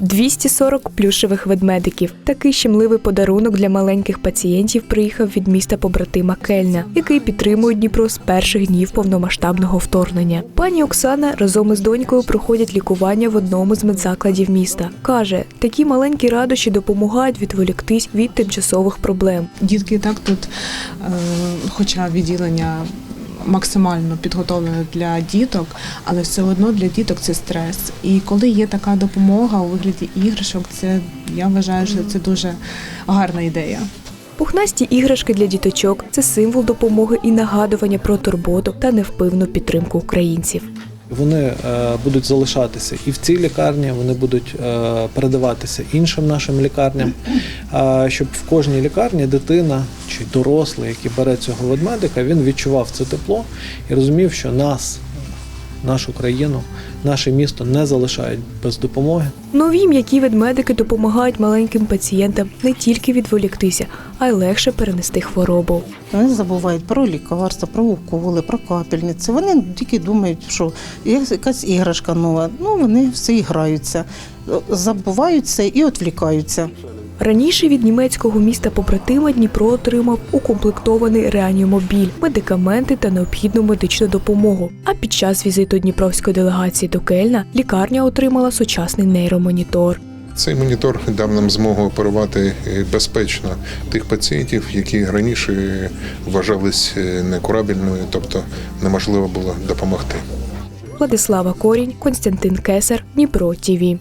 240 плюшевих ведмедиків. Такий щемливий подарунок для маленьких пацієнтів приїхав від міста побратима Кельна, який підтримує Дніпро з перших днів повномасштабного вторгнення. Пані Оксана разом із донькою проходять лікування в одному з медзакладів міста. каже, такі маленькі радощі допомагають відволіктись від тимчасових проблем. Дітки так тут, е, хоча відділення максимально підготовлене для діток, але все одно для діток це стрес. І коли є така допомога у вигляді іграшок, це я вважаю, що це дуже гарна ідея. Пухнасті іграшки для діточок це символ допомоги і нагадування про турботу та невпивну підтримку українців. Вони е, будуть залишатися і в цій лікарні, вони будуть е, передаватися іншим нашим лікарням, е, щоб в кожній лікарні дитина чи дорослий, який бере цього ведмедика, він відчував це тепло і розумів, що нас, нашу країну, наше місто не залишають без допомоги. Нові м'які ведмедики допомагають маленьким пацієнтам не тільки відволіктися, а й легше перенести хворобу. Вони забувають про лікарства, про уколи, про капельниці. Вони тільки думають, що є якась іграшка нова. Ну вони все і граються, забуваються і відвлікаються. Раніше від німецького міста побратима Дніпро отримав укомплектований реанімобіль, медикаменти та необхідну медичну допомогу. А під час візиту дніпровської делегації до Кельна лікарня отримала сучасний нейромонітор. Цей монітор дав нам змогу оперувати е, безпечно тих пацієнтів, які раніше вважались е, некурабельною, тобто неможливо було допомогти. Владислава Корінь, Константин Кесар, Дніпро ТІВІ.